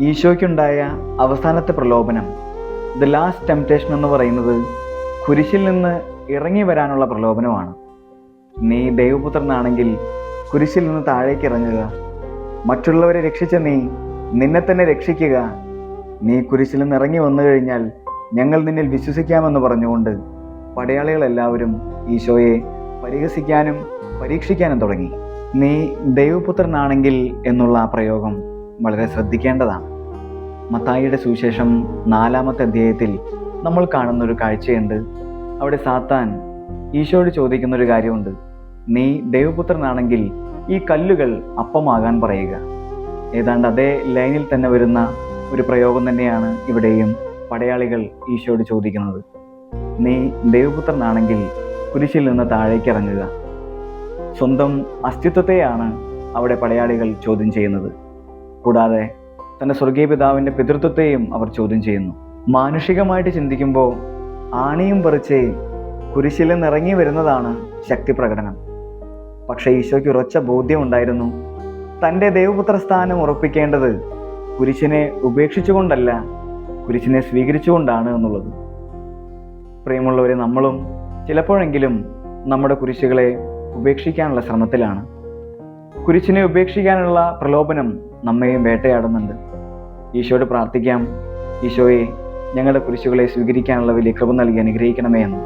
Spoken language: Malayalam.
ഈശോയ്ക്കുണ്ടായ അവസാനത്തെ പ്രലോഭനം ദ ലാസ്റ്റ് ടെംപ്റ്റേഷൻ എന്ന് പറയുന്നത് കുരിശിൽ നിന്ന് ഇറങ്ങി വരാനുള്ള പ്രലോഭനമാണ്. നീ ദൈവപുത്രനാണെങ്കിൽ കുരിശിൽ നിന്ന് താഴേക്ക് ഇറങ്ങുക. മറ്റുള്ളവരെ രക്ഷിച്ച നീ നിന്നെ തന്നെ രക്ഷിക്കുക. നീ കുരിശിൽ നിന്ന് ഇറങ്ങി വന്നു കഴിഞ്ഞാൽ ഞങ്ങൾ നിന്നിൽ വിശ്വസിക്കാമെന്ന് പറഞ്ഞുകൊണ്ട് പടയാളികളെല്ലാവരും ഈശോയെ പരിഹസിക്കാനും പരീക്ഷിക്കാനും തുടങ്ങി. നീ ദൈവപുത്രനാണെങ്കിൽ എന്നുള്ള ആ പ്രയോഗം വളരെ ശ്രദ്ധിക്കേണ്ടതാണ്. മത്തായിയുടെ സുവിശേഷം നാലാമത്തെ അധ്യായത്തിൽ നമ്മൾ കാണുന്ന ഒരു കാഴ്ചയുണ്ട്. അവിടെ സാത്താൻ ഈശോയോട് ചോദിക്കുന്ന ഒരു കാര്യമുണ്ട്. നീ ദൈവപുത്രനാണെങ്കിൽ ഈ കല്ലുകൾ അപ്പമാകാൻ പറയുക. ഏതാണ്ട് അതേ ലൈനിൽ തന്നെ വരുന്ന ഒരു പ്രയോഗം തന്നെയാണ് ഇവിടെയും പടയാളികൾ ഈശോയോട് ചോദിക്കുന്നത്. നീ ദൈവപുത്രനാണെങ്കിൽ കുരിശിൽ നിന്ന് താഴേക്ക് ഇറങ്ങുക. സ്വന്തം അസ്തിത്വത്തെയാണ് അവിടെ പടയാളികൾ ചോദ്യം ചെയ്യുന്നത്. കൂടാതെ തന്റെ സ്വർഗീയ പിതാവിന്റെ പിതൃത്വത്തെയും അവർ ചോദ്യം ചെയ്യുന്നു. മാനുഷികമായിട്ട് ചിന്തിക്കുമ്പോൾ ആണിയും പറിച്ചയും കുരിശിൽ നിറങ്ങി വരുന്നതാണ് ശക്തി പ്രകടനം. പക്ഷേ ഈശോയ്ക്ക് ഉറച്ച ബോധ്യം ഉണ്ടായിരുന്നു. തന്റെ ദേവപുത്ര സ്ഥാനം ഉറപ്പിക്കേണ്ടത് കുരിശിനെ ഉപേക്ഷിച്ചുകൊണ്ടല്ല കുരിശിനെ സ്വീകരിച്ചുകൊണ്ടാണ് എന്നുള്ളത്. പ്രിയമുള്ളവരെ നമ്മളും ചിലപ്പോഴെങ്കിലും നമ്മുടെ കുരിശുകളെ ഉപേക്ഷിക്കാനുള്ള ശ്രമത്തിലാണ്. കുരിശിനെ ഉപേക്ഷിക്കാനുള്ള പ്രലോഭനം നമ്മയും വേട്ടയാടുന്നുണ്ട്. ഈശോയോട് പ്രാർത്ഥിക്കാം. ഈശോയെ ഞങ്ങളുടെ കുരിശുകളെ സ്വീകരിക്കാനുള്ള വലിയ കൃപ നൽകി അനുഗ്രഹിക്കണമേ എന്ന്.